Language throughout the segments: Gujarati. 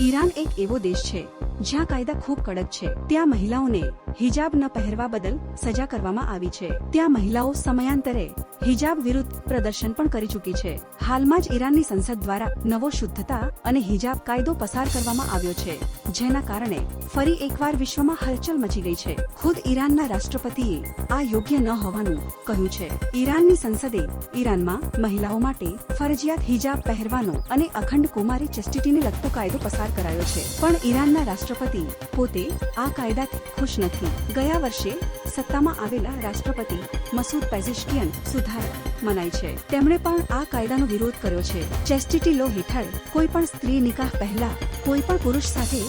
ઈરાન એક એવો દેશ છે, જ્યાં કાયદા ખૂબ કડક છે. ત્યાં મહિલાઓને હિજાબ ન પહેરવા બદલ સજા કરવામાં આવી છે. ત્યાં મહિલાઓ સમયાંતરે હિજાબ વિરુદ્ધ પ્રદર્શન પણ કરી ચૂકી છે. હાલમાં જ ઈરાનની સંસદ દ્વારા નવો શુદ્ધતા અને હિજાબ કાયદો પસાર કરવામાં આવ્યો છે, જેના કારણે ફરી એકવાર વિશ્વમાં હલચલ મચી ગઈ છે. ખુદ ઈરાનના રાષ્ટ્રપતિએ આ યોગ્ય ન હોવાનું કહ્યું છે. ઈરાનની સંસદે ઈરાનમાં મહિલાઓ માટે ફરજિયાત હિજાબ પહેરવાનો અને અખંડ કુમારી ચેસ્ટિટીને લગતો કાયદો પસાર કરાયો છે. પણ ઈરાનના રાષ્ટ્રપતિ પોતે આ કાયદાથી ખુશ નથી. ગયા વર્ષે સત્તામાં આવેલા રાષ્ટ્રપતિ મસૂદ પેઝિશ્કિયન સુધાર મનાય છે. તેમણે પણ આ કાયદાનો વિરોધ કર્યો છે. ચેસ્ટિટી લો હેઠળ કોઈ પણ સ્ત્રી નિકાહ પહેલા કોઈ પણ પુરુષ સાથે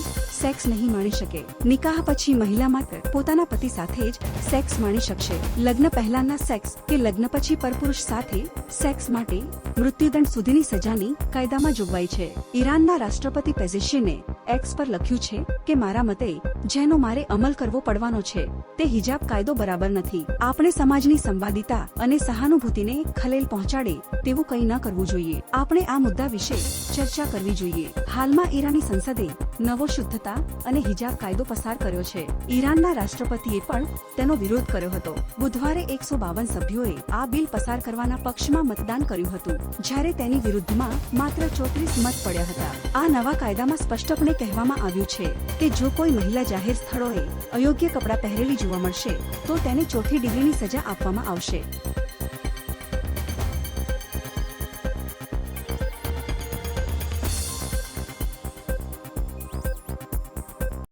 સેક્સ નહીં માણી શકે. નિકાહ પછી મહિલા માત્ર પોતાના પતિ સાથે જ સેક્સ માણી શકશે. લગ્ન પહેલાના સેક્સ કે લગ્ન પછી પરપુરુષ સાથે સેક્સ માટે મૃત્યુદંડ સુધીની સજાની કાયદામાં જોગવાઈ છે. ઈરાનના રાષ્ટ્રપતિ પેઝિશિયને એક્સ પર લખ્યું છે કે મારા મતે જેનો મારે અમલ કરવો પડવાનો છે, તે હિજાબ કાયદો બરાબર નથી. આપણે સમાજની સંવાદિતા અને સહાનુભૂતિને ખલેલ પહોંચાડે તેવું કંઈ ન કરવું જોઈએ. આપણે આ મુદ્દા વિશે ચર્ચા કરવી જોઈએ. હાલમાં ઈરાની સંસદે નવો શુદ્ધતા અને હિજાબ કાયદો પસાર કર્યો છે. ઈરાનના રાષ્ટ્રપતિએ પણ તેનો વિરોધ કર્યો હતો. બુધવારે એકસો બાવન સભ્યોએ આ બિલ પસાર કરવાના પક્ષમાં મતદાન કર્યું હતું. જ્યારે તેની વિરુદ્ધમાં માત્ર ચોત્રીસ મત પડ્યા હતા. આ નવા કાયદામાં સ્પષ્ટપણે કહેવામાં આવ્યું છે કે જો કોઈ મહિલા જાહેર સ્થળોએ અયોગ્ય કપડાં પહેરેલી જોવા મળશે, તો તેને ચોથી ડિગ્રીની સજા આપવામાં આવશે.